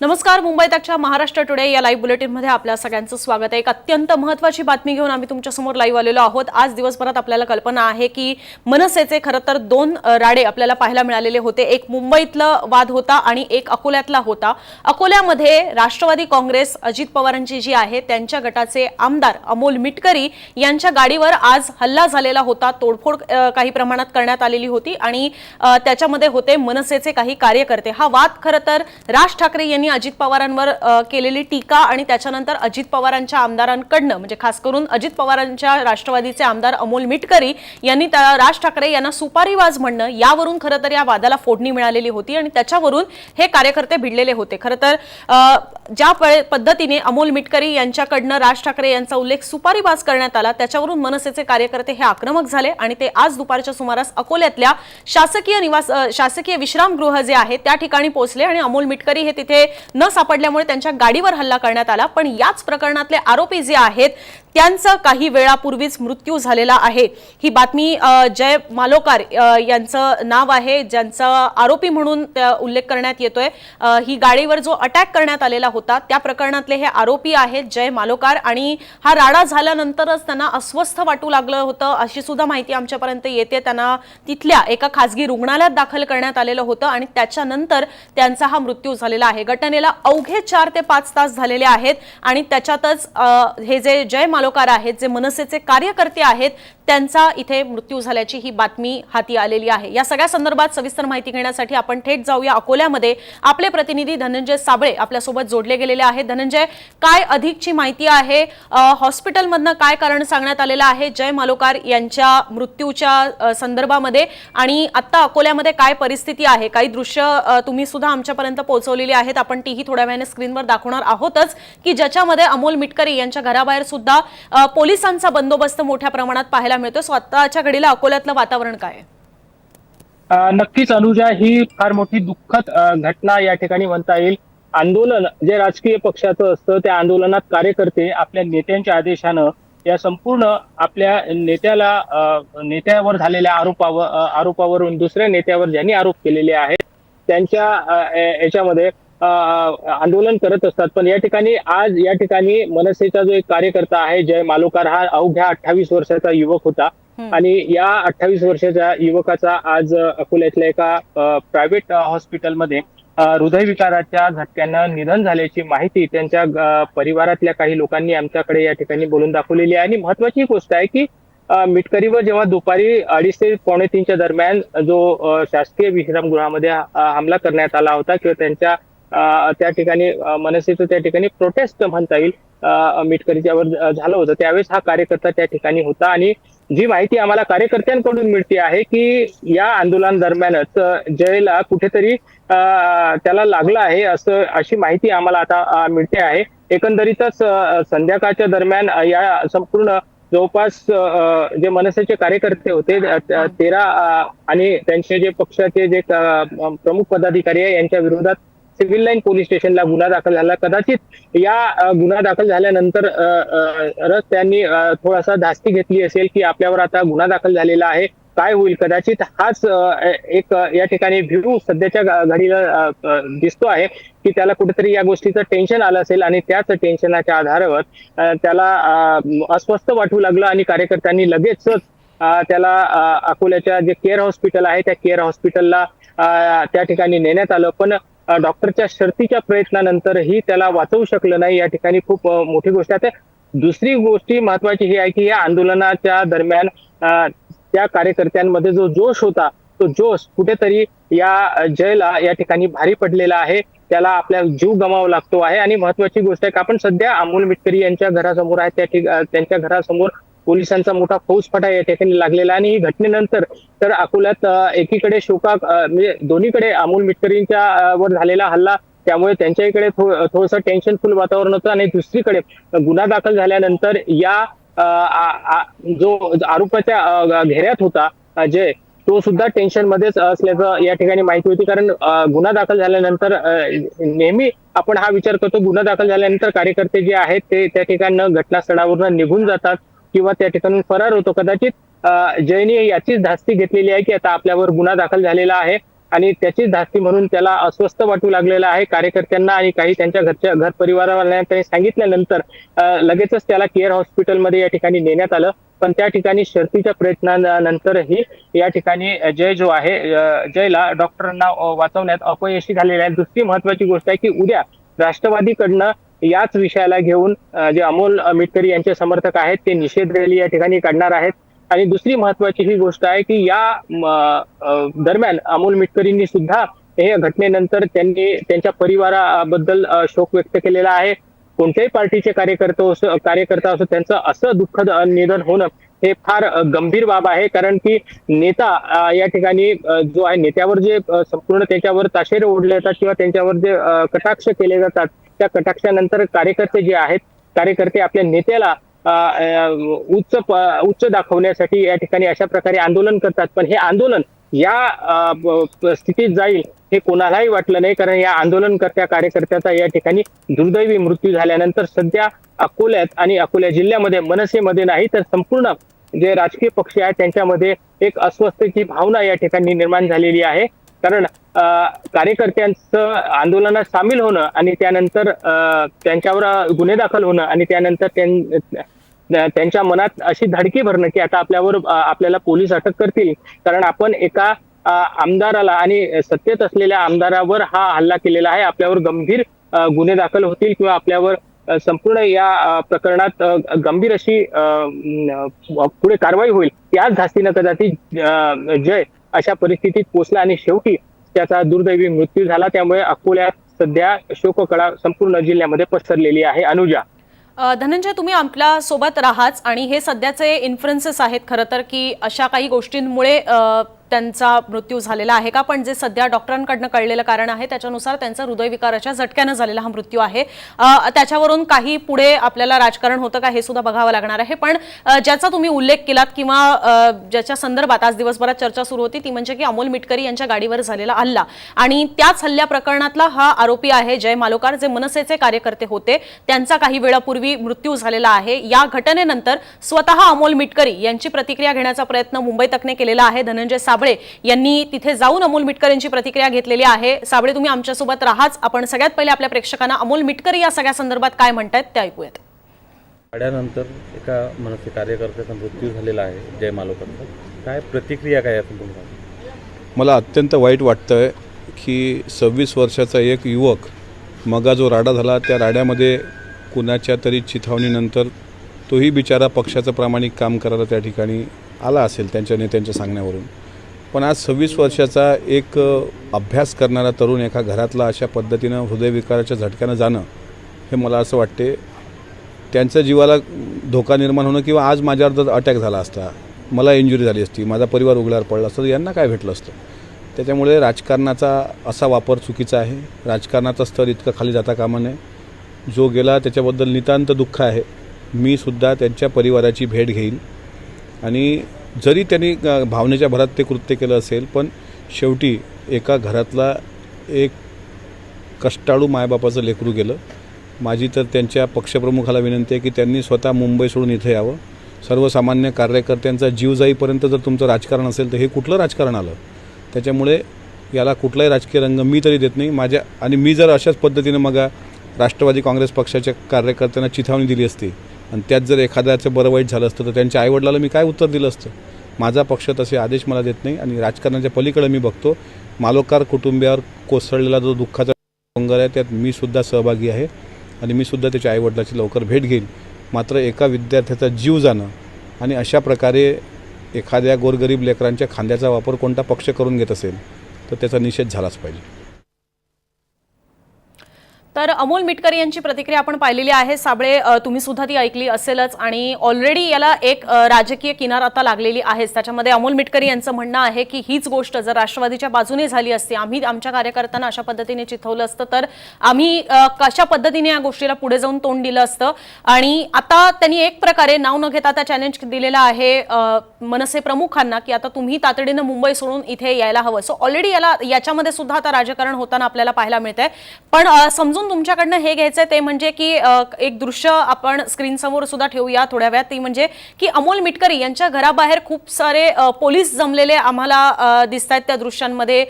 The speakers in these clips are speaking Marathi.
नमस्कार मुंबईत आजच्या महाराष्ट्र टुडे या लाईव्ह बुलेटिनमध्ये आपल्या सगळ्यांचं स्वागत आहे. एक अत्यंत महत्त्वाची बातमी घेऊन आम्ही तुमच्यासमोर लाईव्ह आलेलो आहोत. आज दिवसभरात आपल्याला कल्पना आहे की मनसेचे खरं तर दोन राडे आपल्याला पाहायला मिळालेले होते. एक मुंबईतलं वाद होता आणि एक अकोल्यातला होता. अकोल्यामध्ये राष्ट्रवादी काँग्रेस अजित पवारांची जी आहे त्यांच्या गटाचे आमदार अमोल मिटकरी यांच्या गाडीवर आज हल्ला झालेला होता. तोडफोड काही प्रमाणात करण्यात आलेली होती आणि त्याच्यामध्ये होते मनसेचे काही कार्यकर्ते. हा वाद खरं तर राज ठाकरे यांनी अजित पवारांवर केलेली टीका आणि त्याच्यानंतर अजित पवारांच्या आमदारांकडनं म्हणजे खास करून अजित पवारांच्या राष्ट्रवादीचे आमदार अमोल मिटकरी यांनी राज ठाकरे यांना सुपारीवाज म्हणणं यावरून खरं तर या वादाला फोडणी मिळालेली होती आणि त्याच्यावरून हे कार्यकर्ते भिडलेले होते. खरं तर ज्या पद्धतीने अमोल मिटकरी यांच्याकडनं राज ठाकरे यांचा उल्लेख सुपारीबाज करण्यात आला त्याच्यावरून मनसेचे कार्यकर्ते हे आक्रमक झाले आणि ते आज दुपारच्या सुमारास अकोल्यातल्या शासकीय निवास शासकीय विश्रामगृह जे आहे त्या ठिकाणी पोहोचले आणि अमोल मिटकरी हे तिथे न सापडल्यामुळे त्यांच्या गाडीवर हल्ला करण्यात आला. पण याच प्रकरणातले आरोपी जे आहेत त्यांचं काही वेळापूर्वीच मृत्यू झालेला आहे. ही बातमी जय मालोकार यांचं नाव आहे ज्यांचा आरोपी म्हणून उल्लेख करण्यात येतोय. ही गाडीवर जो अटॅक करण्यात आलेला होता त्या प्रकरणातले हे आरोपी आहेत जय मालोकार आणि हा राडा झाल्यानंतरच त्यांना अस्वस्थ वाटू लागलं होतं अशी सुद्धा माहिती आमच्यापर्यंत येते. त्यांना तिथल्या एका खासगी रुग्णालयात दाखल करण्यात आलेलं होतं आणि त्याच्यानंतर त्यांचा हा मृत्यू झालेला आहे. घटनेला अवघे चार ते पाच तास झालेले आहेत आणि त्याच्यातच हे जे जय मालोकार आहेत जे मनसेचे कार्यकर्ते आहेत त्यांचा इथे मृत्यू झाल्याची ही बातमी हाती आलेली आहे. या सगळ्या संदर्भात सविस्तर माहिती घेण्यासाठी आपण थेट जाऊया अकोल्यामध्ये. आपले प्रतिनिधी धनंजय साबळे आपल्यासोबत जोडले गेलेले आहेत. धनंजय काय अधिकची माहिती आहे? हॉस्पिटलमधनं काय कारण सांगण्यात आलेलं आहे? जय मालोकार यांच्या मृत्यूच्या संदर्भामध्ये आणि आत्ता अकोल्यामध्ये काय परिस्थिती आहे? काही दृश्य तुम्ही सुद्धा आमच्यापर्यंत पोहोचवलेली आहेत. आपण तीही थोड्या वेळाने स्क्रीनवर दाखवणार आहोतच की ज्याच्यामध्ये अमोल मिटकरी यांच्या घराबाहेर सुद्धा पोलिसांचा बंदोबस्त मोठ्या प्रमाणात पाहायला मिळतो स्वतःच्या घडीला अकोल्यातलं वातावरण काय नक्कीच अनुजा ही फार मोठी दुःखद घटना या ठिकाणी म्हणता येईल. आंदोलन जे राजकीय पक्षाचं असतं त्या आंदोलनात कार्यकर्ते आपल्या नेत्यांच्या आदेशानं या संपूर्ण आपल्या नेत्याला नेत्यावर झालेल्या आरोपावर आरोपावरून दुसऱ्या नेत्यावर ज्यांनी आरोप केलेले आहेत त्यांच्या याच्यामध्ये आंदोलन करत असतात. पण या ठिकाणी आज या ठिकाणी मनसेचा जो एक कार्यकर्ता आहे जय मालोकार हा अवघ्या अठ्ठावीस वर्षाचा युवक होता. आणि या अठ्ठावीस वर्षाच्या युवकाचा आज अकोल्यातल्या एका प्रायव्हेट हॉस्पिटलमध्ये हृदयविकाराच्या झटक्यानं निधन झाल्याची माहिती त्यांच्या परिवारातल्या काही लोकांनी आमच्याकडे या ठिकाणी बोलून दाखवलेली आहे. आणि महत्वाची गोष्ट आहे की मिटकरीवर जेव्हा दुपारी अडीच ते पावणे तीनच्या दरम्यान जो शासकीय विश्रामगृहामध्ये हमला करण्यात आला होता किंवा त्यांच्या त्या ठिकाणी मनसेचं त्या ठिकाणी प्रोटेस्ट म्हणता येईल अ, मिटकरीच्यावर झालं होतं. त्यावेळेस हा कार्यकर्ता त्या ठिकाणी होता आणि जी माहिती आम्हाला कार्यकर्त्यांकडून मिळते आहे की या आंदोलन दरम्यानच जयला कुठेतरी त्याला लागलं आहे असं अशी माहिती आम्हाला आता मिळते आहे. एकंदरीतच संध्याकाळच्या दरम्यान या संपूर्ण जवळपास जे मनसेचे कार्यकर्ते होते तेरा आणि त्यांचे जे पक्षाचे जे प्रमुख पदाधिकारी आहे यांच्या विरोधात सिव्हिल लाईन पोलीस स्टेशनला गुन्हा दाखल झाला. कदाचित या गुन्हा दाखल झाल्यानंतर त्यांनी थोडासा धास्ती घेतली असेल की आपल्यावर आता गुन्हा दाखल झालेला आहे. काय होईल? कदाचित हाच एक या ठिकाणी व्ह्यू सध्याच्या घडीला दिसतो आहे की त्याला कुठेतरी या गोष्टीचं टेन्शन आलं असेल आणि त्याच टेन्शनाच्या आधारावर त्याला अस्वस्थ वाटू लागलं आणि कार्यकर्त्यांनी लगेचच त्याला अकोल्याच्या जे केअर हॉस्पिटल आहे त्या केअर हॉस्पिटलला त्या ठिकाणी नेण्यात आलं. पण डॉक्टरच्या शर्तीच्या प्रयत्नानंतरही त्याला वाचवू शकलं नाही. या ठिकाणी खूप मोठी गोष्ट आहे. दुसरी गोष्टी महत्वाची ही आहे की या आंदोलनाच्या दरम्यान त्या कार्यकर्त्यांमध्ये जो जोश होता तो जोश कुठेतरी या जयला या ठिकाणी भारी पडलेला आहे. त्याला आपल्या जीव गमावा लागतो आहे. आणि महत्वाची गोष्ट आहे की आपण सध्या अमोल मिटकरी यांच्या घरासमोर आहे. त्या ठिकाणी त्यांच्या घरासमोर पोलिसांचा मोठा फौजफाटा या ठिकाणी लागलेला आणि ही घटनेनंतर तर अकोल्यात एकीकडे शोका म्हणजे दोन्हीकडे अमोल मिटकरींच्या वर झालेला हल्ला त्यामुळे त्यांच्या इकडे थोडंसं टेन्शनफुल वातावरण होतं. आणि दुसरीकडे गुन्हा दाखल झाल्यानंतर या आ- आ- जो आरोपाच्या घेऱ्यात होता जे तो सुद्धा टेन्शन मध्येच असल्याचं या ठिकाणी माहिती होती. कारण गुन्हा दाखल झाल्यानंतर नेहमी आपण हा विचार करतो गुन्हा दाखल झाल्यानंतर कार्यकर्ते जे आहेत ते त्या ठिकाणी घटनास्थळावरून निघून जातात. किंवा त्या ठिकाणून फरार होतो कदाचित. जयने याचीच धास्ती घेतलेली आहे की आता आपल्यावर गुन्हा दाखल झालेला आहे आणि त्याचीच धास्ती म्हणून त्याला अस्वस्थ वाटू लागलेला आहे. कार्यकर्त्यांना आणि काही त्यांच्या घरच्या घर परिवारावाल्यांना त्यांनी सांगितल्यानंतर लगेचच त्याला केअर हॉस्पिटलमध्ये या ठिकाणी नेण्यात आलं. पण त्या ठिकाणी शर्तीच्या प्रयत्नानंतरही या ठिकाणी जय जो आहे जयला डॉक्टरांना वाचवण्यात अपयशी झालेले आहे. दुसरी महत्वाची गोष्ट आहे की उद्या राष्ट्रवादीकडनं याच विषयाला घेऊन जे अमोल मिटकरी यांचे समर्थक आहेत ते निषेध रॅली या ठिकाणी काढणार आहेत. आणि दुसरी महत्वाची ही गोष्ट आहे की या दरम्यान अमोल मिटकरींनी सुद्धा हे घटनेनंतर त्यांनी त्यांच्या परिवाराबद्दल शोक व्यक्त केलेला आहे. कोणत्याही पार्टीचे कार्यकर्ते असो कार्यकर्ता असो त्यांचं असं दुःखद निधन होणं हे फार गंभीर बाब आहे. कारण की नेता या ठिकाणी जो आहे नेत्यावर जे संपूर्ण त्याच्यावर ताशेरे ओढले जातात किंवा त्यांच्यावर जे कटाक्ष केले जातात त्या कटाक्षानंतर कार्यकर्ते जे आहेत कार्यकर्ते आपल्या नेत्याला उच्च उच्च दाखवण्यासाठी या ठिकाणी अशा प्रकारे आंदोलन करतात. पण हे आंदोलन या स्थितीत जाईल हे कोणालाही वाटलं नाही. कारण या आंदोलनकर्त्या कार्यकर्त्याचा या ठिकाणी दुर्दैवी मृत्यू झाल्यानंतर सध्या अकोल्यात आणि अकोला जिल्ह्यामध्ये मनसेमध्ये नाही तर संपूर्ण जे राजकीय पक्ष आहेत त्यांच्यामध्ये एक अस्वस्थतेची भावना या ठिकाणी निर्माण झालेली आहे. कारण कार्यकर्त्यांचं आंदोलनात सामील होणं आणि त्यानंतर त्यांच्यावर गुन्हे दाखल होणं आणि त्यानंतर त्यांच्या मनात अशी धडकी भरणं की आता आपल्यावर आपल्याला पोलीस अटक करतील. कारण आपण एका आमदाराला आणि सत्तेत असलेल्या आमदारावर हा हल्ला केलेला आहे. आपल्यावर गंभीर गुन्हे दाखल होतील किंवा आपल्यावर संपूर्ण या प्रकरणात गंभीर अशी पुढे कारवाई होईल. याच धास्तीनं कदाचित जय अशा परिस्थितीत पोहोचला आणि शेवटी त्याचा दुर्दैवी मृत्यू झाला. त्यामुळे अकोल्यात सध्या शोककळा संपूर्ण जिल्ह्यामध्ये पसरलेली आहे. अनुजा. धनंजय तुम्ही आपल्यासोबत राहाच आणि हे सध्याचे इन्फ्लुएन्सेस आहेत खरं तर की अशा काही गोष्टींमुळे त्यांचा मृत्यू झालेला आहे का? पण जे सध्या डॉक्टरांकडनं कळलेलं कारण आहे त्याच्यानुसार त्यांचा हृदयविकाराच्या झटक्यानं झालेला हा मृत्यू आहे. त्याच्यावरून काही पुढे आपल्याला राजकारण होतं का हे सुद्धा बघावं लागणार आहे. पण ज्याचा तुम्ही उल्लेख केलात किंवा ज्याच्या संदर्भात आज दिवसभरात चर्चा सुरू होती ती म्हणजे की अमोल मिटकरी यांच्या गाडीवर झालेला हल्ला. आणि त्याच हल्ल्या प्रकरणातला हा आरोपी आहे जय मालोकार जे मनसेचे कार्यकर्ते होते. त्यांचा काही वेळापूर्वी मृत्यू झालेला आहे. या घटनेनंतर स्वतः अमोल मिटकरी यांची प्रतिक्रिया घेण्याचा प्रयत्न मुंबई तकने केलेला आहे. धनंजय साबळे यांनी तिथे जाऊन अमोल मिटकर यांची प्रतिक्रिया घेतलेली आहे. साबळे तुम्ही आमच्यासोबत राहाच. आपण सगळ्यात पहिले आपल्या प्रेक्षकांना अमोल मिटकरी या सगळ्या संदर्भात काय म्हणतायत ते ऐकूयात. आल्यानंतर एका मनसे कार्यकर्त्याचा मृत्यू झालेला आहे जय मालोकरचा काय प्रतिक्रिया काय मला अत्यंत वाईट वाटतं आहे की सव्वीस वर्षाचा एक युवक मगा जो राडा झाला त्या राड्यामध्ये कुणाच्या तरी चिथावणीनंतर तोही बिचारा पक्षाचं प्रामाणिक काम करायला त्या ठिकाणी आला असेल त्यांच्या नेत्यांच्या सांगण्यावरून. पण आज सव्वीस वर्षाचा एक अभ्यास करणारा तरुण एका घरातला अशा पद्धतीनं हृदयविकाराच्या झटक्यानं जाणं हे मला असं वाटते. त्यांच्या जीवाला धोका निर्माण होणं किंवा आज माझ्यावर जर अटॅक झाला असता मला इंजुरी झाली असती माझा परिवार उघड्यावर पडला असता तर यांना काय भेटलं असतं? त्याच्यामुळे राजकारणाचा असा वापर चुकीचा आहे. राजकारणाचं स्तर इतकं खाली जाता कामा नये. जो गेला त्याच्याबद्दल नितांत दुःख आहे. मी सुद्धा त्यांच्या परिवाराची भेट घेईन. आणि जरी त्यांनी भावनेच्या भरात ते कृत्य केलं असेल पण शेवटी एका घरातला एक कष्टाळू मायबापाचं लेकरू गेलं. माझी तर त्यांच्या पक्षप्रमुखाला विनंती आहे की त्यांनी स्वतः मुंबई सोडून इथे यावं. सर्वसामान्य कार्यकर्त्यांचा जीव जाईपर्यंत जर तुमचं राजकारण असेल तर हे कुठलं राजकारण आलं? त्याच्यामुळे याला कुठलाही राजकीय रंग मी तरी देत नाही. माझ्या आणि मी जर अशाच पद्धतीनं मग राष्ट्रवादी काँग्रेस पक्षाच्या कार्यकर्त्यांना चिथावणी दिली असती आणि त्यात जर एखाद्याचं बरं वाईट झालं असतं तर त्यांच्या आईवडिलाला मी काय उत्तर दिलं असतं? माझा पक्ष तसे आदेश मला देत नाही आणि राजकारणाच्या पलीकडे मी बघतो. मालोकार कुटुंबियावर कोसळलेला जो दुःखाचा डोंगर आहे त्यात मी सुद्धा सहभागी आहे आणि मी सुद्धा त्याच्या आईवडिलाची लवकर भेट घेईन. मात्र एका विद्यार्थ्याचा जीव जाणं आणि अशा प्रकारे एखाद्या गोरगरीब लेकरांच्या खांद्याचा वापर कोणता पक्ष करून घेत असेल तर त्याचा निषेध झालाच पाहिजे. तर अमोल मिटकरी यांची प्रतिक्रिया आपण पाहिलेली आहे. साबळे तुम्ही सुद्धा ती ऐकली असेलच आणि ऑलरेडी याला एक राजकीय किनार आता लागलेली आहेच. त्याच्यामध्ये अमोल मिटकरी यांचं म्हणणं आहे की हीच गोष्ट जर राष्ट्रवादीच्या बाजूने झाली असती आम्ही आमच्या कार्यकर्त्यांना अशा पद्धतीने चिथवलं असतं तर आम्ही कशा पद्धतीने या गोष्टीला पुढे जाऊन तोंड दिलं असतं? आणि आता त्यांनी एक प्रकारे नाव न घेता आता चॅलेंज दिलेलं आहे मनसे प्रमुखांना की आता तुम्ही तातडीनं मुंबई सोडून इथे यायला हवं. सो ऑलरेडी याला याच्यामध्ये सुद्धा आता राजकारण होताना आपल्याला पाहायला मिळतंय. पण समजून अजून तुमच्याकडनं हे घ्यायचंय ते म्हणजे की एक दृश्य आपण स्क्रीन समोर सुद्धा ठेवूया थोड्या वेळात. ती म्हणजे की अमोल मिटकरी यांच्या घराबाहेर खूप सारे पोलीस जमलेले आम्हाला दिसत आहेत त्या दृश्यांमध्ये.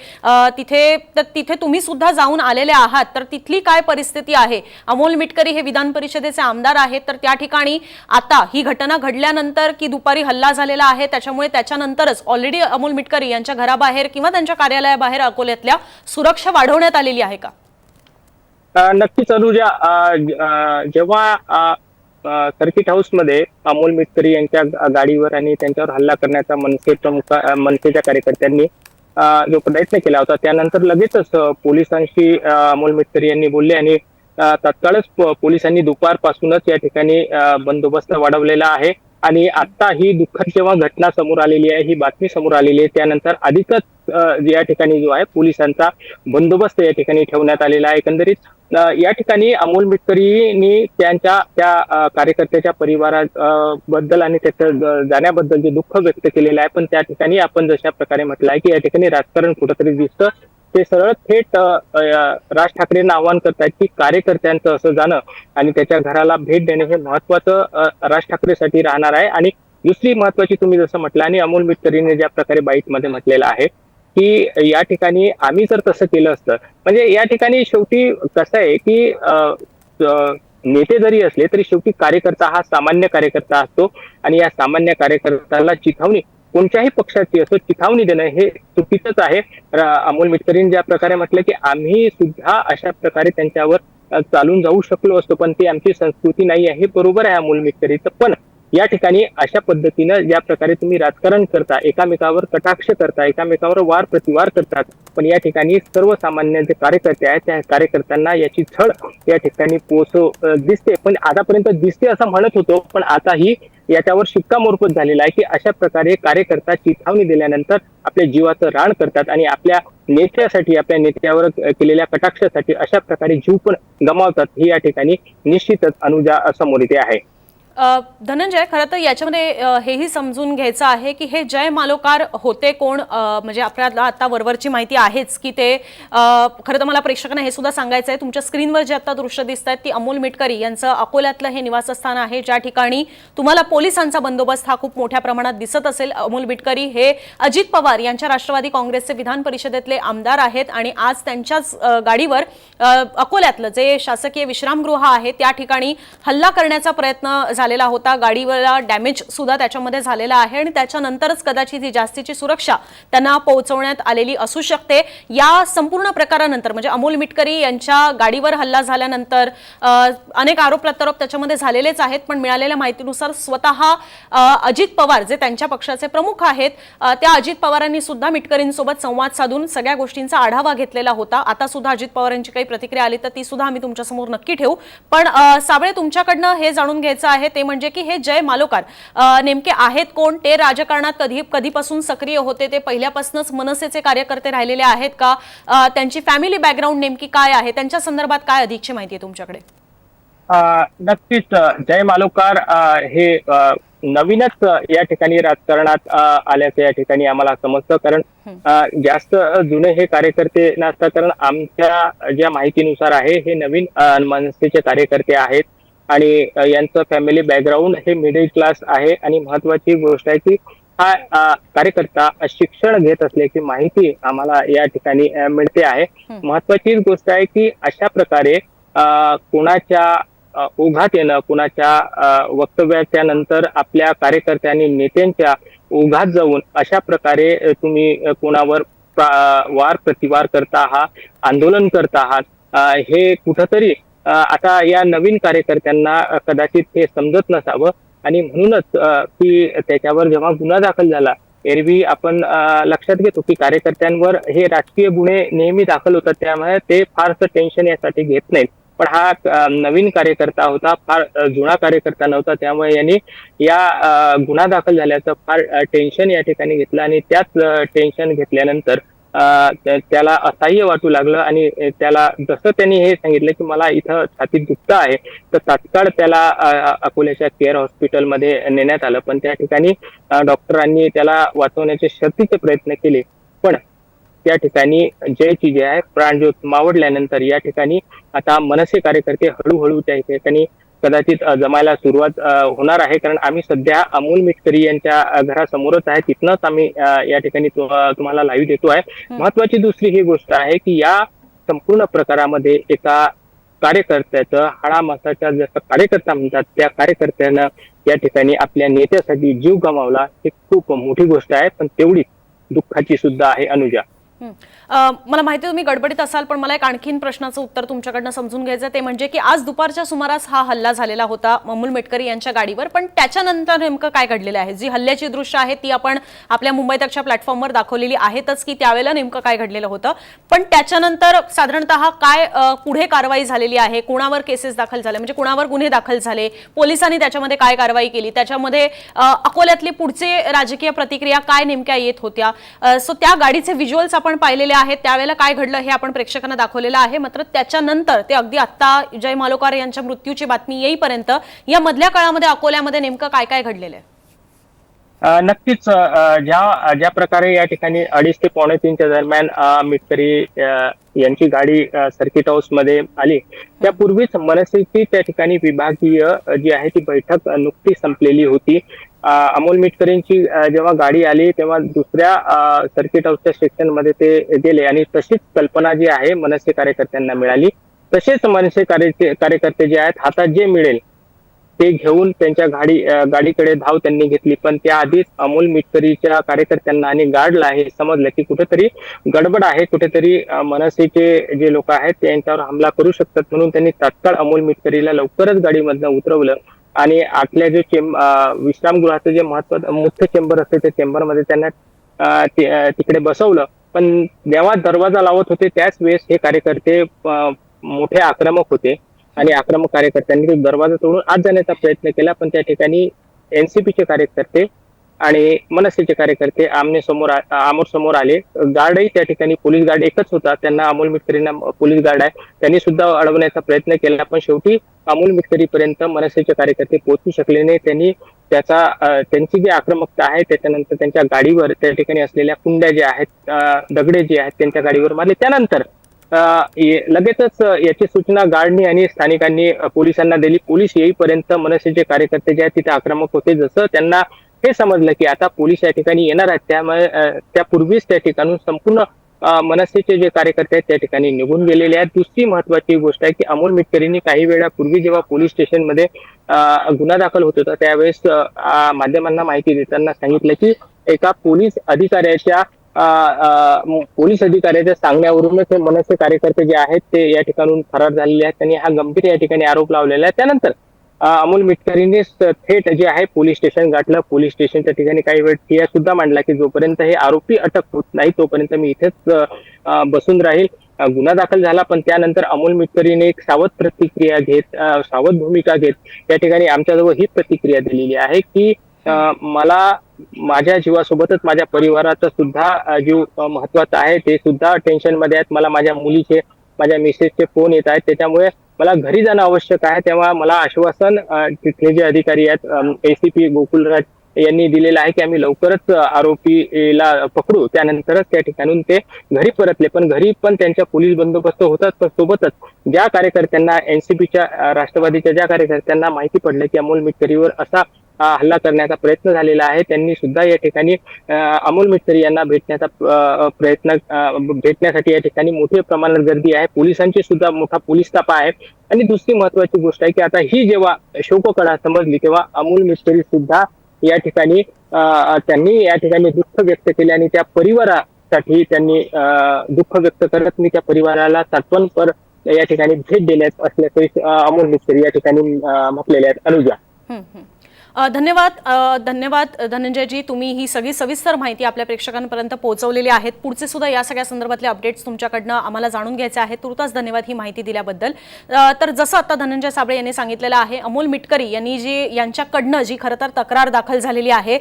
तिथे तर तिथे तुम्ही सुद्धा जाऊन आलेले आहात. तर तिथली काय परिस्थिती आहे? अमोल मिटकरी हे विधान परिषदेचे आमदार आहेत. तर त्या ठिकाणी आता ही घटना घडल्यानंतर की दुपारी हल्ला झालेला आहे त्याच्यामुळे त्याच्यानंतरच ऑलरेडी अमोल मिटकरी यांच्या घराबाहेर किंवा त्यांच्या कार्यालयाबाहेर अकोल्यातल्या सुरक्षा वाढवण्यात आलेली आहे का? नक्कीच अनुजा जेव्हा सर्किट हाऊसमध्ये अमोल मिटकरी यांच्या गाडीवर आणि त्यांच्यावर हल्ला करण्याचा मनसे प्रमुख मनसेच्या कार्यकर्त्यांनी जो प्रयत्न केला होता त्यानंतर लगेचच पोलिसांशी अमोल मिटकरी यांनी बोलले आणि तत्काळच पोलिसांनी दुपारपासूनच या ठिकाणी बंदोबस्त वाढवलेला आहे आणि आता ही दुःखद जेव्हा घटना समोर आलेली आहे ही बातमी समोर आलेली आहे त्यानंतर अधिकच या ठिकाणी जो आहे पोलिसांचा बंदोबस्त या ठिकाणी ठेवण्यात आलेला आहे. एकंदरीत या ठिकाणी अमोल मिटकरींनी त्यांच्या त्या कार्यकर्त्याच्या परिवारा बद्दल आणि त्याच्या जाण्याबद्दल जे दुःख व्यक्त केलेलं आहे पण त्या ठिकाणी आपण जशा प्रकारे म्हटलं आहे की या ठिकाणी राजकारण कुठंतरी दिसतं. ते सरळ थेट राज ठाकरेंना आवाहन करतायत की कार्यकर्त्यांचं असं जाणं आणि त्याच्या घराला भेट देणं हे महत्वाचं राज ठाकरेसाठी राहणार आहे. आणि दुसरी महत्वाची तुम्ही जसं म्हटलं आणि अमोल मिटकरीने ज्या प्रकारे बाईटमध्ये म्हटलेलं आहे की या ठिकाणी आम्ही जर तसं केलं असतं म्हणजे या ठिकाणी शेवटी कसं आहे की नेते जरी असले तरी शेवटी कार्यकर्ता हा सामान्य कार्यकर्ता असतो आणि या सामान्य कार्यकर्त्याला चिथावणी कोणत्याही पक्षाची असो चिथावणी देणं हे चुकीचंच आहे. अमोल मिटकरींनी ज्या प्रकारे म्हटलं की आम्ही सुद्धा अशा प्रकारे त्यांच्यावर चालून जाऊ शकलो असतो पण ती आमची संस्कृती नाही आहे. हे बरोबर आहे अमोल मिटकरीचं पण. या ठिकाणी अशा पद्धतीनं ज्या प्रकारे तुम्ही राजकारण करता एकामेकावर कटाक्ष करता एकामेकावर वार प्रतिवार करतात पण या ठिकाणी सर्वसामान्य जे कार्यकर्ते आहेत त्या कार्यकर्त्यांना याची झळ या ठिकाणी पोचव दिसते. पण आतापर्यंत दिसते असं म्हणत होतो पण आता ही याच्यावर शिक्कामोर्फत झालेला आहे की अशा प्रकारे कार्यकर्ता चिथावणी दिल्यानंतर आपल्या जीवाचं रान करतात आणि आपल्या नेत्यासाठी आपल्या नेत्यावर केलेल्या कटाक्षासाठी अशा प्रकारे जीव पण गमावतात. हे या ठिकाणी निश्चितच अनुजा समोर येते आहे. धनंजय खरं तर याच्यामध्ये हेही समजून घ्यायचं आहे की हे जय मालोकार होते कोण? म्हणजे आपल्याला आता वरवरची माहिती आहेच की ते खरं तर मला प्रेक्षकांना हे सुद्धा सांगायचं आहे. तुमच्या स्क्रीनवर जे आता दृश्य दिसत आहेत ती अमोल मिटकरी यांचं अकोल्यातलं हे निवासस्थान आहे. ज्या ठिकाणी तुम्हाला पोलिसांचा बंदोबस्त हा खूप मोठ्या प्रमाणात दिसत असेल. अमोल मिटकरी हे अजित पवार यांच्या राष्ट्रवादी काँग्रेसचे विधान परिषदेतले आमदार आहेत आणि आज त्यांच्याच गाडीवर अकोल्यातलं जे शासकीय विश्रामगृह आहे त्या ठिकाणी हल्ला करण्याचा प्रयत्न झालेला होता. गाडीवरला डॅमेज सुद्धा त्याच्यामध्ये झालेला आहे आणि त्याच्यानंतरच कदाचित ही जास्तीची सुरक्षा त्यांना पोहोचवण्यात आलेली असू शकते. या संपूर्ण प्रकारानंतर म्हणजे अमोल मिटकरी यांच्या गाडीवर हल्ला झाल्यानंतर अनेक आरोप प्रत्यारोप त्याच्यामध्ये झालेलेच आहेत पण मिळालेल्या माहितीनुसार स्वतः अजित पवार जे त्यांच्या पक्षाचे प्रमुख आहेत त्या अजित पवारांनी सुद्धा मिटकरींसोबत संवाद साधून सगळ्या गोष्टींचा आढावा घेतलेला होता. आता सुद्धा अजित पवारांची काही प्रतिक्रिया आली तर ती सुद्धा आम्ही तुमच्यासमोर नक्की ठेवू. पण सावळे साबळे तुमच्याकडनं हे जाणून घ्यायचं आहे ते म्हणजे की हे जय मालोकार. नेमके आहेत कोण? ते राजकारणात कधी कधीपासून सक्रिय होते? ते पहिल्यापासूनच मनसेचे कार्यकर्ते राहिलेले आहेत का? त्यांची फॅमिली बॅकग्राऊंड नेमकी काय आहे? त्यांच्या संदर्भात काय अधिकची माहिती आहे तुमच्याकडे? नक्कीच जय मालोकार हे नवीनच या ठिकाणी राजकारणात आल्याचं या ठिकाणी आम्हाला समजतं. कारण जास्त जुने हे कार्यकर्ते नसतात. कारण आमच्या ज्या माहितीनुसार आहे हे नवीन मनसेचे कार्यकर्ते आहेत. आणि यांचं फॅमिली बॅकग्राऊंड हे मिडल क्लास आहे आणि महत्वाची गोष्ट आहे की हा कार्यकर्ता शिक्षण घेत असल्याची माहिती आम्हाला या ठिकाणी मिळते आहे. महत्वाची गोष्ट आहे की अशा प्रकारे कोणाच्या ओघात येणं कुणाच्या वक्तव्याच्या नंतर आपल्या कार्यकर्त्यांनी नेत्यांच्या ओघात जाऊन अशा प्रकारे तुम्ही कोणावर वार प्रतिवार करता आहात आंदोलन करता आहात हे कुठंतरी आता या नवीन कार्यकर्त्यांना कदाचित हे समजत नसावं. आणि म्हणूनच की त्याच्यावर जेव्हा गुन्हा दाखल झाला एरवी आपण लक्षात घेतो की कार्यकर्त्यांवर हे राजकीय गुन्हे नेहमी दाखल होतात. त्यामुळे ते फारसं टेन्शन यासाठी घेत नाहीत. पण हा नवीन कार्यकर्ता होता फार जुना कार्यकर्ता नव्हता. त्यामुळे यांनी या गुन्हा दाखल झाल्याचं फार टेन्शन या ठिकाणी घेतलं आणि त्याच टेन्शन घेतल्यानंतर त्याला असह्य वाटू लागलं आणि त्याला जसं त्यांनी हे सांगितलं की मला इथं छातीत दुखतं आहे तर तात्काळ त्याला अकोल्याच्या केअर हॉस्पिटलमध्ये नेण्यात आलं. पण त्या ठिकाणी डॉक्टरांनी त्याला वाचवण्याचे शर्तीचे प्रयत्न केले. पण त्या ठिकाणी जयची जे आहे प्राणज्योत मावडल्यानंतर या ठिकाणी आता मनसे कार्यकर्ते हळूहळू त्या ठिकाणी कदाचित जमायला सुरुवात होणार आहे. कारण आम्ही सध्या अमोल मिटकरी यांच्या घरासमोरच आहे. तिथनंच आम्ही या ठिकाणी तुम्हाला लाईव्ह देतो आहे. महत्वाची दुसरी ही गोष्ट आहे की या संपूर्ण प्रकारामध्ये एका कार्यकर्त्याचं हाडामासाच्या जसं कार्यकर्ता म्हणतात त्या कार्यकर्त्यानं या ठिकाणी आपल्या नेत्यासाठी जीव गमावला ही खूप मोठी गोष्ट आहे. पण तेवढीच दुःखाची सुद्धा आहे अनुजा. मला माहिती आहे तुम्ही गडबडीत असाल पण मला एक आणखीन प्रश्नाचं उत्तर तुमच्याकडनं समजून घ्यायचं ते म्हणजे की आज दुपारच्या सुमारास हा हल्ला झालेला होता अमोल मेटकरी यांच्या गाडीवर पण त्याच्यानंतर नेमकं काय घडलेलं आहे? जी हल्ल्याची दृश्य आहे ती आपण आपल्या मुंबई तकच्या प्लॅटफॉर्मवर दाखवलेली आहेतच की त्यावेळेला नेमकं काय घडलेलं होतं. पण त्याच्यानंतर साधारणतः काय पुढे कारवाई झालेली आहे? कुणावर केसेस दाखल झाले? म्हणजे कुणावर गुन्हे दाखल झाले? पोलिसांनी त्याच्यामध्ये काय कारवाई केली? त्याच्यामध्ये अकोल्यातली पुढचे राजकीय प्रतिक्रिया काय नेमक्या येत होत्या? सो त्या गाडीचे व्हिज्युअल्स आपण पाहिलेले आहेत त्यावेळेला काय घडलं हे आपण प्रेक्षकांना दाखवलेलं आहे. मात्र त्याच्यानंतर ते अगदी आत्ता जय मालोकार यांच्या मृत्यूची बातमी येईपर्यंत या मधल्या काळामध्ये अकोल्यामध्ये नेमकं काय काय घडलेलं आहे? नक्कीच ज्या ज्या प्रकारे या ठिकाणी अडीच ते पावणे तीनच्या दरम्यान मिटकरी यांची गाडी सर्किट हाऊसमध्ये आली. त्यापूर्वीच मनसेची त्या ठिकाणी विभागीय जी आहे ती बैठक नुकती संपलेली होती. अमोल मिटकरींची जेव्हा गाडी आली तेव्हा दुसऱ्या सर्किट हाऊसच्या सेक्शनमध्ये ते गेले. आणि तशीच कल्पना जी आहे मनसे कार्यकर्त्यांना मिळाली. तसेच मनसे कार्य कार्यकर्ते जे आहेत हातात जे मिळेल ते घेऊन त्यांच्या गाडी गाडीकडे धाव त्यांनी घेतली. पण त्याआधीच अमोल मिटकरीच्या कार्यकर्त्यांना आणि गार्डला हे समजलं की कुठेतरी गडबड आहे. कुठेतरी मनसेचे जे लोक आहेत त्यांच्यावर हमला करू शकतात म्हणून त्यांनी तात्काळ अमोल मिटकरीला लवकरच गाडीमधनं उतरवलं. आणि आतल्या जे चेंब विश्रामगृहाचं जे महत्त्व मुख्य चेंबर असते त्या चेंबरमध्ये त्यांना तिकडे बसवलं. पण जेव्हा दरवाजा लावत होते त्याच वेळेस हे कार्यकर्ते मोठे आक्रमक होते. आणि आक्रमक कार्यकर्त्यांनी दरवाजा तोडून आत जाण्याचा प्रयत्न केला. पण त्या ठिकाणी एनसीपीचे कार्यकर्ते आणि मनसेचे कार्यकर्ते आमने समोर आमोर समोर आले. गार्डही त्या ठिकाणी पोलीस गार्ड एकच होता. त्यांना अमोल मिटकरींना पोलीस गार्ड आहे. त्यांनी सुद्धा अडवण्याचा प्रयत्न केला पण शेवटी अमोल मिटकरी पर्यंत मनसेचे कार्यकर्ते पोहोचू शकले नाही. त्यांनी त्याचा त्यांची जी आक्रमकता आहे त्याच्यानंतर त्यांच्या गाडीवर त्या ठिकाणी असलेल्या कुंड्या ज्या आहेत दगडे जे आहेत त्यांच्या गाडीवर मारले. त्यानंतर लगेचच याची सूचना गार्डनी आणि स्थानिकांनी पोलिसांना दिली. पोलीस येईपर्यंत मनसेचे कार्यकर्ते जे आहेत तिथे आक्रमक होते. जसं त्यांना हे समजलं की आता पोलीस या ठिकाणी येणार आहेत. त्यामुळे त्यापूर्वीच त्या ठिकाणून संपूर्ण मनसेचे जे कार्यकर्ते आहेत त्या ठिकाणी निघून गेलेले आहेत. दुसरी महत्वाची गोष्ट आहे की अमोल मिटकरींनी काही वेळापूर्वी जेव्हा पोलीस स्टेशनमध्ये गुन्हा दाखल होत होता त्यावेळेस माध्यमांना माहिती देताना सांगितलं की एका पोलीस अधिकाऱ्याच्या पोलीस अधिकाऱ्याच्या सांगण्यावरूनच हे मनसे कार्यकर्ते जे आहेत ते या ठिकाणून फरार झालेले आहेत. त्यांनी हा गंभीर या ठिकाणी आरोप लावलेला आहे. त्यानंतर अमोल मिटकरींनी थेट जे आहे पोलीस स्टेशन गाठलं. पोलीस स्टेशनच्या ठिकाणी काही वेळ ठिया सुद्धा मांडला की जोपर्यंत हे आरोपी अटक होत नाही तोपर्यंत मी इथेच बसून राहील. गुन्हा दाखल झाला पण त्यानंतर अमोल मिटकरीने एक सावध प्रतिक्रिया घेत सावध भूमिका घेत त्या ठिकाणी आमच्याजवळ ही प्रतिक्रिया दिलेली आहे की मला माझ्या जीवासोबतच माझ्या परिवाराचा सुद्धा जीव महत्त्वाचा आहे. ते सुद्धा टेन्शनमध्ये आहेत. मला माझ्या मुलीचे माझ्या मिसेसचे फोन येत आहेत. त्याच्यामुळे मला घरी जाणं आवश्यक आहे तेव्हा मला आश्वासन तिथले जे अधिकारी आहेत एसीपी गोकुलराज यांनी दिलेलं आहे की आम्ही लवकरच आरोपीला पकडू. त्यानंतरच त्या ठिकाणून ते घरी परतले. पण घरी पण त्यांच्या पोलीस बंदोबस्त होतात पण सोबतच ज्या कार्यकर्त्यांना एनसीपीच्या राष्ट्रवादीच्या ज्या कार्यकर्त्यांना माहिती पडलं की अमोल मिटकरीवर असा हल्ला करण्याचा प्रयत्न झालेला आहे. त्यांनी सुद्धा या ठिकाणी अमोल मिटकरी यांना भेटण्याचा प्रयत्न भेटण्यासाठी या ठिकाणी मोठ्या प्रमाणात गर्दी आहे. पोलिसांची सुद्धा मोठा पोलीस तापा आहे. आणि दुसरी महत्वाची गोष्ट आहे की आता ही जेव्हा शोककळा समजली तेव्हा अमोल मिस्त्री सुद्धा या ठिकाणी त्यांनी या ठिकाणी दुःख व्यक्त केले आणि त्या परिवारासाठी त्यांनी दुःख व्यक्त करत मी त्या परिवाराला सात्वनपर या ठिकाणी भेट देण्यात असल्याचे अमोल मिस्त्री या ठिकाणी म्हटलेले आहेत अनुजा. धन्यवाद धन्यवाद धनंजयजी. तुम्ही ही सगळी सविस्तर माहिती आपल्या प्रेक्षकांपर्यंत पोहोचवलेली आहेत पुढचे सुद्धा या सगळ्या संदर्भातले अपडेट्स तुमच्याकडनं आम्हाला जाणून घ्यायचे आहेत. तुर्तास धन्यवाद ही माहिती दिल्याबद्दल. तर जसं आता धनंजय साबळे यांनी सांगितलेलं आहे अमोल मिटकरी यांनी जी यांच्याकडनं जी खरं तर तक्रार दाखल झालेली आहे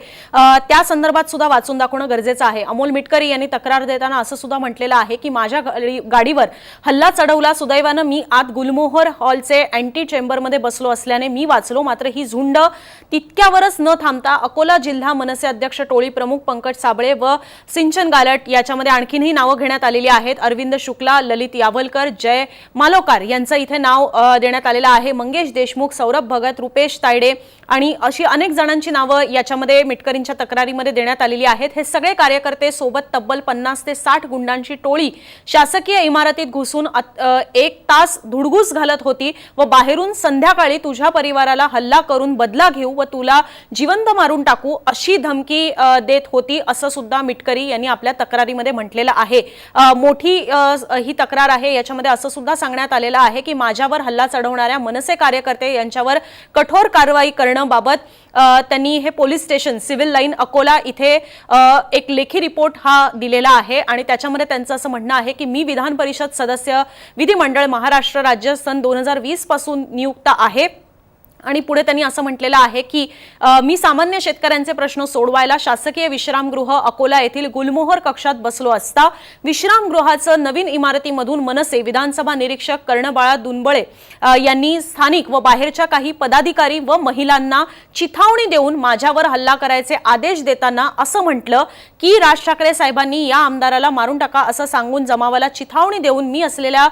त्या संदर्भात सुद्धा वाचून दाखवणं गरजेचं आहे. अमोल मिटकरी यांनी तक्रार देताना असं सुद्धा म्हटलेलं आहे की माझ्या गाडी- गाडीवर हल्ला चढवला सुदैवानं मी आत गुलमोहर हॉलचे अँटी चेंबरमध्ये बसलो असल्याने मी वाचलो मात्र ही झुंड ती इतक्यावरच न थांबता अकोला जिल्हा मनसे अध्यक्ष टोळी प्रमुख पंकज साबळे व सिंचन गालट याच्यामध्ये आणखीनही नावं घेण्यात आलेली आहेत. अरविंद शुक्ला ललित यावलकर जय मालोकार यांचं इथे नाव देण्यात आलेलं आहे. मंगेश देशमुख सौरभ भगत रुपेश तायडे आणि अशी अनेक जणांची नावं याच्यामध्ये मिटकरींच्या तक्रारीमध्ये देण्यात आलेली आहेत. हे सगळे कार्यकर्ते सोबत तब्बल पन्नास ते साठ गुंडांची टोळी शासकीय इमारतीत घुसून एक तास धुडगूस घालत होती व बाहेरून संध्याकाळी तुझ्या परिवाराला हल्ला करून बदला घेऊ व तुला जिवंत मारून टाकू अशी धमकी देत होती असं सुद्धा मिटकरी यांनी आपल्या तक्रारीमध्ये म्हटलेलं आहे. मोठी ही तक्रार आहे याच्यामध्ये असं सुद्धा सांगण्यात आलेलं आहे की माझ्यावर हल्ला चढवणाऱ्या मनसे कार्यकर्ते यांच्यावर कठोर कारवाई करण्याबाबत त्यांनी हे police station civil line Akola इथे एक लेखी रिपोर्ट हा दिलेला आहे आणि त्याच्यामध्ये त्यांचं असं म्हणणं आहे की मी विधान परिषद सदस्य विधिमंडळ महाराष्ट्र राज्य सन दोन हजार वीसपासून नियुक्त आहे. आणि पुढे त्यांनी असं म्हटलेलं आहे की मी सामान्य शेतकऱ्यांचे प्रश्न सोडवायला शासकीय विश्रामगृह अकोला येथील गुलमोहर कक्षात बसलो असता विश्रामगृहाचं नवीन इमारतीमधून मनसे विधानसभा निरीक्षक कर्णबाळा दुनबळे यांनी स्थानिक व बाहेरच्या काही पदाधिकारी व महिलांना चिथावणी देऊन माझ्यावर हल्ला करायचे आदेश देताना असं म्हटलं की राज ठाकरे साहेबांनी या आमदाराला मारून टाका असं सांगून जमावाला चिथावणी देऊन मी असलेल्या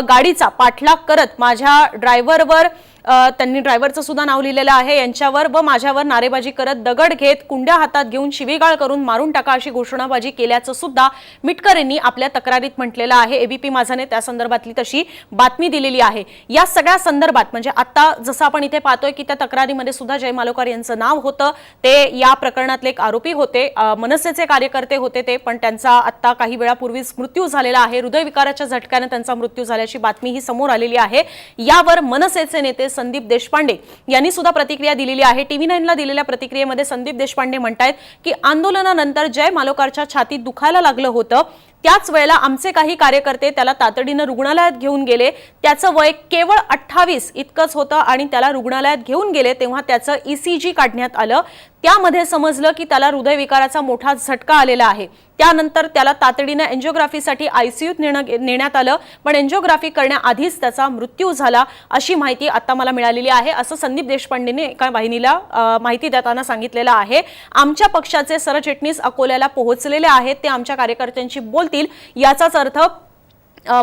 गाडीचा पाठलाग करत माझ्या ड्रायव्हरवर त्यांनी ड्रायव्हरचं सुद्धा नाव लिहिलेलं आहे. यांच्यावर व माझ्यावर नारेबाजी करत दगड घेत कुंड्या हातात घेऊन शिवीगाळ करून मारून टाका अशी घोषणाबाजी केल्याचं सुद्धा मिटकर यांनी आपल्या तक्रारीत म्हटलेलं आहे. एबीपी माझाने त्या संदर्भातली तशी बातमी दिलेली आहे. या सगळ्या संदर्भात म्हणजे आता जसं आपण इथे पाहतोय की त्या तक्रारीमध्ये सुद्धा जय मालोकर यांचं नाव होतं. ते या प्रकरणातले एक आरोपी होते. मनसेचे कार्यकर्ते होते ते पण त्यांचा आता काही वेळापूर्वीच मृत्यू झालेला आहे. हृदयविकाराच्या झटक्याने त्यांचा मृत्यू झाल्याची बातमी ही समोर आलेली आहे. यावर मनसेचे नेते संदीप देशपांडे यांनी सुद्धा प्रतिक्रिया दिलेली आहे. टीव्ही नाईनला दिलेल्या प्रतिक्रियेमध्ये संदीप देशपांडे म्हणतायत की आंदोलनानंतर जय मालोकारच्या छातीत दुखायला लागलं होतं. त्याच वेळेला आमचे काही कार्यकर्ते त्याला तातडीनं रुग्णालयात घेऊन गेले. त्याचं वय केवळ अठ्ठावीस इतकंच होतं आणि त्याला रुग्णालयात घेऊन गेले तेव्हा त्याचं ईसीजी काढण्यात आलं. त्यामध्ये समजलं की त्याला हृदयविकाराचा मोठा झटका आलेला आहे. त्यानंतर त्याला तातडीनं एन्जिओग्राफीसाठी आयसीयूत नेणं नेण्यात आलं पण एन्जिओग्राफी करण्याआधीच त्याचा मृत्यू झाला अशी माहिती आता मला मिळालेली आहे असं संदीप देशपांडेने एका वाहिनीला माहिती देताना सांगितलेलं आहे. आमच्या पक्षाचे सरचिटणीस अकोल्याला पोहोचलेले आहेत ते आमच्या कार्यकर्त्यांशी बोलतील याचाच अर्थ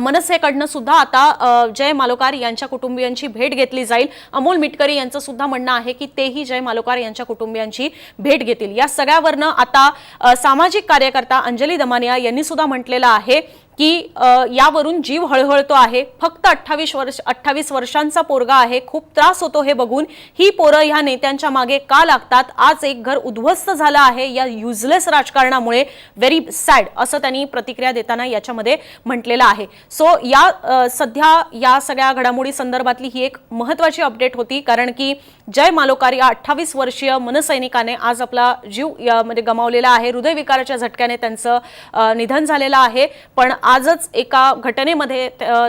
मनसेकडनं सुद्धा आता जय मालोकार यांच्या कुटुंबियांची भेट घेतली जाईल. अमोल मिटकरी यांचं सुद्धा म्हणणं आहे की तेही जय मालोकार यांच्या कुटुंबियांची भेट घेतील. या सगळ्यावरनं आता सामाजिक कार्यकर्ता अंजली दमानिया यांनी सुद्धा म्हटलेलं आहे की यावरून जीव हळहळतो आहे. फक्त अठ्ठावीस वर्ष अठ्ठावीस वर्षांचा पोरगा आहे. खूप त्रास होतो हे बघून. ही पोरं ह्या नेत्यांच्या मागे का लागतात? आज एक घर उद्ध्वस्त झालं आहे या युजलेस राजकारणामुळे. व्हेरी सॅड असं त्यांनी प्रतिक्रिया देताना याच्यामध्ये म्हटलेलं आहे. सो या सध्या या सगळ्या घडामोडी संदर्भातली ही एक महत्वाची अपडेट होती. कारण की जय मालोकार या अठ्ठावीस वर्षीय मनसैनिकाने आज आपला जीव यामध्ये गमावलेला आहे. हृदयविकाराच्या झटक्याने त्यांचं निधन झालेलं आहे. पण आजच एका घटनेमध्ये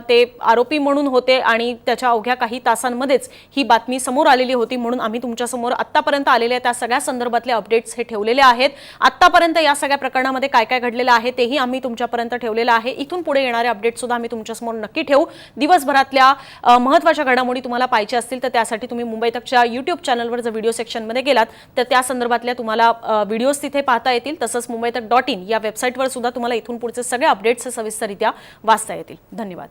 ते आरोपी म्हणून होते आणि त्याच्या अवघ्या काही तासांमध्येच ही बातमी समोर आलेली होती म्हणून आम्ही तुमच्यासमोर आत्तापर्यंत आलेल्या त्या सगळ्या संदर्भातले अपडेट्स हे ठेवलेले आहेत. आत्तापर्यंत या सगळ्या प्रकरणामध्ये काय काय घडलेलं आहे तेही आम्ही तुमच्यापर्यंत ठेवलेलं आहे. इथून पुढे येणारे अपडेट सुद्धा आम्ही तुमच्यासमोर नक्की ठेवू. दिवसभरातल्या महत्त्वाच्या घडामोडी तुम्हाला पाहिजे असतील तर त्यासाठी तुम्ही मुंबई तकच्या युट्यूब चॅनलवर जर व्हिडिओ सेक्शनमध्ये गेलात. तर त्या संदर्भातल्या तुम्हाला व्हिडिओज तिथे पाहता येतील. तसंच मुंबई तक डॉट इन या वेबसाईटवर सुद्धा तुम्हाला इथून पुढचे सगळे अपडेट्स सविस्तररित्या वाचता येतील. धन्यवाद.